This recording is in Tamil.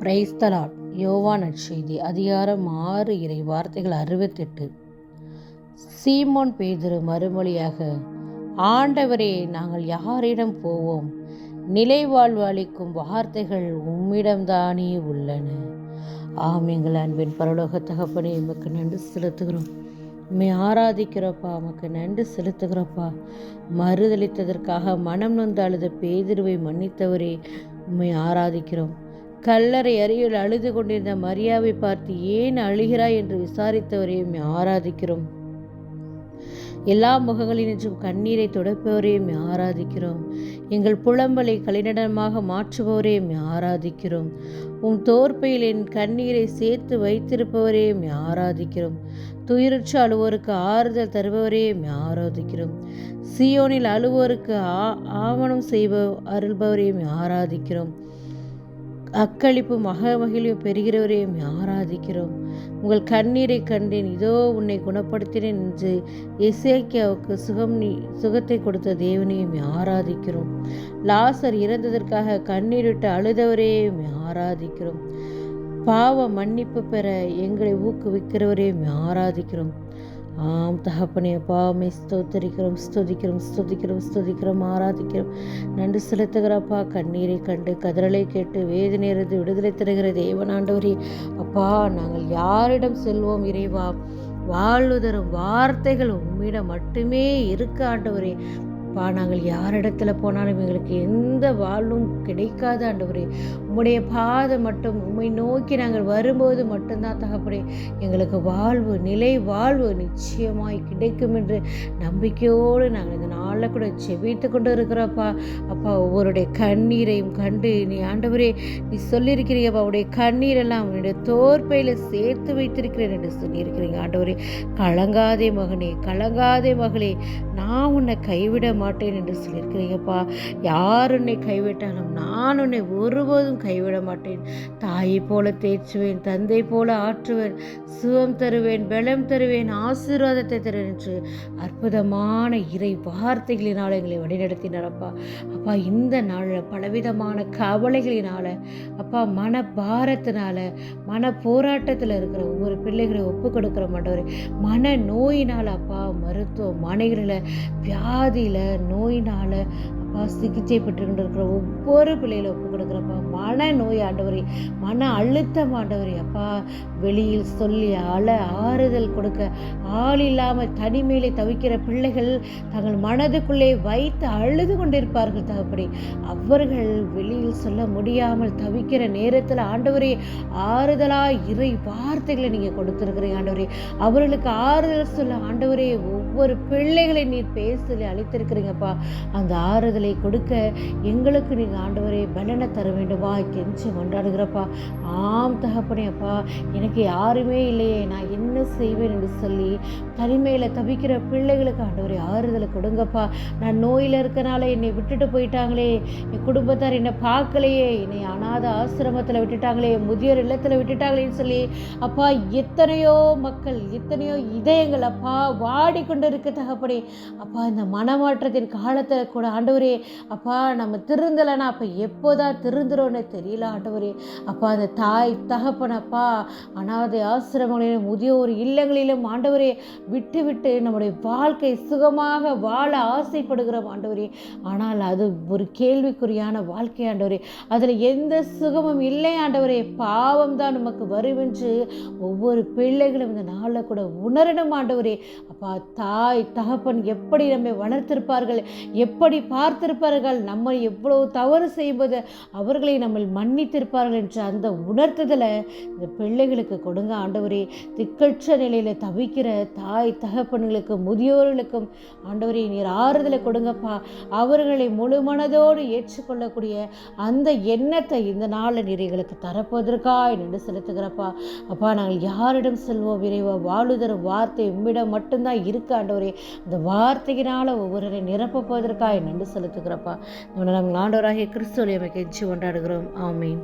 பிரைஸ்தலாட் யோவா நற்செய்தி அதிகாரம் ஆறு இறை வார்த்தைகள் அறுபத்தெட்டு. சீமோன் பேதுரு மறுமொழியாக ஆண்டவரே நாங்கள் யாரிடம் போவோம்? நிலை வாழ்வு அளிக்கும் வார்த்தைகள் உம்மிடம்தானே உள்ளன. ஆம் எங்கள் அன்பின் பரலோக தகப்பனே எமக்கு நன்றி செலுத்துகிறோம். உண்மை ஆராதிக்கிறப்பா உமக்கு நன்றி செலுத்துகிறப்பா. மறுதளித்ததற்காக மனம் நொந்து அழுத பேதிருவை மன்னித்தவரே உண்மை ஆராதிக்கிறோம். கல்லறை அருகில் அழுது கொண்டிருந்த மரியாவை பார்த்து ஏன் அழுகிறாய் என்று விசாரித்தவரையும் ஆராதிக்கிறோம். எல்லா முகங்களினின்றும் கண்ணீரை துடைப்பவரையும் ஆராதிக்கிறோம். எங்கள் புலம்பலை கலிநடனமாக மாற்றுபவரையும் ஆராதிக்கிறோம். உன் தோற்பையில் என் கண்ணீரை சேர்த்து வைத்திருப்பவரையும் ஆராதிக்கிறோம். துயிருற்று அழுவோருக்கு ஆறுதல் தருபவரையும் ஆராதிக்கிறோம். சியோனில் அழுவோருக்கு ஆ ஆவணம் செய்ப அருள்பவரையும் ஆராதிக்கிறோம். அக்களிப்பு மகமகிழியும் பெறுகிறவரையும் ஆராதிக்கிறோம். உங்கள் கண்ணீரை கண்டேன் இதோ உன்னை குணப்படுத்தினேன் என்று இசைக்கியாவுக்கு சுகம் நீ சுகத்தை கொடுத்த தேவனையும் ஆராதிக்கிறோம். லாசர் இறந்ததற்காக கண்ணீரிட்டு அழுதவரையும் ஆராதிக்கிறோம். பாவ மன்னிப்பு பெற எங்களை ஊக்குவிக்கிறவரையும் ஆராதிக்கிறோம். ஆம் தகப்பனே பாவமே ஸ்தோத்தரிக்கிறோம் ஸ்துதிக்கிறோம் ஸ்துதிக்கிறோம் ஸ்துதிக்கிறோம் ஆராதிக்கிறோம். நன்றி செலுத்துகிறப்பா கண்ணீரை கண்டு கதறலை கேட்டு வேதனையிலிருந்து விடுதலை தருகிற தேவனாண்டவரே அப்பா நாங்கள் யாரிடம் செல்வோம் இறைவா? வாழ்வு தரும் வார்த்தைகள் உம்மிடம் மட்டுமே இருக்க ஆண்டவரே. அப்பா நாங்கள் யாரிடத்துல போனாலும் எங்களுக்கு எந்த வாழ்வும் கிடைக்காது ஆண்டவரே. உம்முடைய பாதை மட்டும் உம்மை நோக்கி நாங்கள் வரும்போது மட்டும்தான் தகப்படே எங்களுக்கு வாழ்வு நிலை வாழ்வு நிச்சயமாய் கிடைக்கும் என்று நம்பிக்கையோடு நாங்கள் இந்த நாளில் கூட செவித்து கொண்டு இருக்கிறோப்பா அப்பா ஒவ்வொருடைய கண்ணீரையும் கண்டு நீ ஆண்டவரே நீ சொல்லியிருக்கிறீங்கப்பா அவருடைய கண்ணீரெல்லாம் உன்னுடைய தோற்பையில் சேர்த்து வைத்திருக்கிறேன் என்று சொல்லியிருக்கிறீங்க ஆண்டவரே. கலங்காதே மகனே கலங்காதே மகளே. நான் உன்னை கைவிட மாட்டேன் என்று சொல்லியிருக்கிறீங்கப்பா யார் உன்னை கைவிட்டாலும் நான் உன்னை ஒருபோதும் கைவிட மாட்டேன். தாயை போல தேய்ச்சுவேன் தந்தை போல ஆற்றுவேன் சுகம் தருவேன் பலம் தருவேன் ஆசீர்வாதத்தை தருவேன் என்று அற்புதமான இறை வார்த்தைகளினால் எங்களை வழிநடத்தினாரப்பா. அப்பா இந்த நாளில் பலவிதமான கவலைகளினால் அப்பா மன பாரத்தினால் மன போராட்டத்தில் இருக்கிற ஒவ்வொரு பிள்ளைகளை ஒப்பு கொடுக்குற மாட்டவர் மன நோயினால் அப்பா மருத்துவமனைகளில் வியாதியில் நோயினால் சிகிச்சை பெற்று கொண்டிருக்கிற ஒவ்வொரு பிள்ளைகளை ஒப்பு கொடுக்குறப்பா மன நோய் ஆண்டவரே மன அழுத்தம் ஆண்டவரே அப்பா வெளியில் சொல்லி அழ ஆறுதல் கொடுக்க ஆள் இல்லாமல் தனிமையிலே தவிக்கிற பிள்ளைகள் தங்கள் மனதுக்குள்ளே வைத்து அழுது கொண்டிருப்பார்கள் தகப்படி அவர்கள் வெளியில் சொல்ல முடியாமல் தவிக்கிற நேரத்தில் ஆண்டவரே ஆறுதலாக இறை வார்த்தைகளை நீங்கள் கொடுத்துருக்குறீங்க ஆண்டவரே. அவர்களுக்கு ஆறுதல் சொல்ல ஆண்டவரே ஒவ்வொரு பிள்ளைகளை நீர் பேசலி அளித்திருக்கிறீங்கப்பா. அந்த ஆறுதலை கொடுக்க எங்களுக்கு நீங்கள் ஆண்டவரே பலனை தர வேண்டுமா? கெஞ்சி கொண்டாடுகிறப்பா ஆம் தகப்பனே அப்பா எனக்கு யாருமே இல்லையே. நான் என்ன செய்வேன் என்று சொல்லி தனிமையில் தவிக்கிற பிள்ளைகளுக்கு ஆண்டவரே ஆறுதலை கொடுங்கப்பா. நான் நோயில் இருக்கனால என்னை விட்டுட்டு போயிட்டாங்களே. என் குடும்பத்தார் என்னை பார்க்கலையே. என்னை அனாத ஆசிரமத்தில் விட்டுட்டாங்களே. முதியோர் இல்லத்தில் விட்டுட்டாங்களேன்னு சொல்லி அப்பா எத்தனையோ மக்கள் எத்தனையோ இதயங்கள் அப்பா வாடிக்கொண்டு இருக்க தகப்பனே. அப்பா இந்த மனமாற்றத்தின் காலத்தில் கூட ஆண்டவரே அப்பா நம்ம திருந்தலைன்னா அப்போ எப்போதான் திருந்துறோன்னு தெரியல ஆண்டவரே. அப்பா அந்த தாய் தகப்பன் அப்பா அனாதை ஆசிரமங்களிலும் முதியோர் இல்லங்களிலும் ஆண்டவரே விட்டு விட்டு நம்முடைய வாழ்க்கை சுகமாக வாழ ஆசைப்படுகிறோம் ஆண்டவரே. ஆனால் அது ஒரு கேள்விக்குறியான வாழ்க்கை ஆண்டவரே. அதில் எந்த சுகமும் இல்லை ஆண்டவரே. பாவம் தான் நமக்கு வரும் என்று ஒவ்வொரு பிள்ளைகளும் இந்த நாளில் கூட உணரணும் ஆண்டவரே. அப்பா தாய் தகப்பன் எப்படி நம்மை வளர்த்திருப்பார்கள் எப்படி பார்த்திருப்பார்கள். நம்ம எவ்வளவு தவறு செய்வது அவர்களை நம்ம மன்னித்திருப்பார்கள் என்ற அந்த உணர்த்துதலை இந்த பிள்ளைகளுக்கு கொடுங்க ஆண்டவரே. திக்கற்ற நிலையில் தவிக்கிற தாய் தகப்பன்களுக்கும் முதியோர்களுக்கும் ஆண்டவரே நீர் ஆறுதலை கொடுங்கப்பா. அவர்களை முழு மனதோடு ஏற்றுக்கொள்ளக்கூடிய அந்த எண்ணத்தை இந்த நாளில் நீர் எங்களுக்கு தரப்போவதற்காய் நின்று செலுத்துகிறப்பா. அப்பா நாங்கள் யாரிடம் செல்வோம்? விரைவா வாழுதரும் வார்த்தை உம்மிடம் மட்டும்தான் இருக்கு ஆண்டவரே. அந்த வார்த்தையினால் ஒவ்வொருவரை நிரப்ப போவதற்காக நன்றி செலுத்துகிறப்பா நம்ம நம் ஆண்டவராகிய கிறிஸ்துவை அமைக்க கொண்டாடுகிறோம். ஆமீன்.